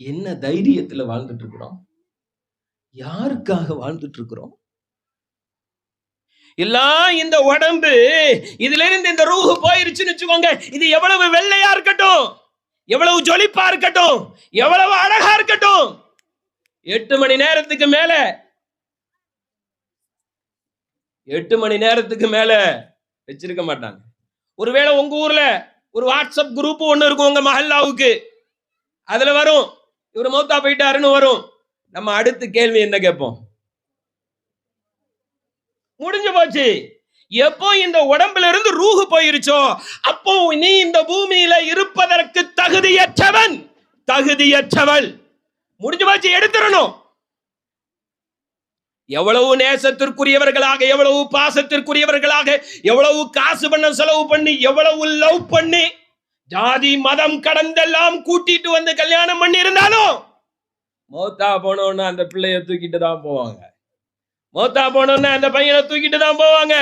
என்ன தைரியத்துல வாழ்ந்துட்டு இருக்கிறோம் யாருக்காக வாழ்ந்துட்டு இருக்கிறோம் எல்லாம் இந்த உடம்பு இதுல இருந்து இந்த ரூஹு போயிருச்சுன்னு வச்சுக்கோங்க. இது எவ்வளவு வெள்ளையா இருக்கட்டும் எவ்வளவு ஜொலிப்பா இருக்கட்டும் எவ்வளவு அழகா இருக்கட்டும். எட்டு மணி நேரத்துக்கு மேல எட்டு மணி நேரத்துக்கு மேல வச்சிருக்க மாட்டாங்க. ஒருவேளை உங்க ஊர்ல ஒரு வாட்ஸ்அப் குரூப் ஒண்ணு இருக்கும் உங்க மஹல்லாவுக்கு. அதுல வரும். இவர் மௌத்தா போயிட்டாருன்னு வரும். நம்ம அடுத்த கேள்வி என்ன கேட்போம்? முடிஞ்சு போச்சு. எப்போ இந்த உடம்புல இருந்து ரூஹு போயிருச்சோ அப்போ நீ இந்த பூமியில இருப்பதற்கு தகுதியற்றவன். தகுதியற்றவள். முடிஞ்சு போச்சு எடுத்துடணும். எவ்வளவு நேசத்திற்குரியவர்களாக எவ்வளவு பாசத்திற்குரியவர்களாக எவ்வளவு காசு பண்ண செலவு பண்ணி எவ்வளவு லவ் பண்ணி ஜாதி மதம் கடந்தெல்லாம் கூட்டிட்டு வந்து கல்யாணம் பண்ணி இருந்தாலும் மௌத்தா போனோன்னு அந்த பிள்ளைய தூக்கிட்டு தான் போவாங்க. மௌத்தா போனோன்னு அந்த பையனை தூக்கிட்டு தான் போவாங்க.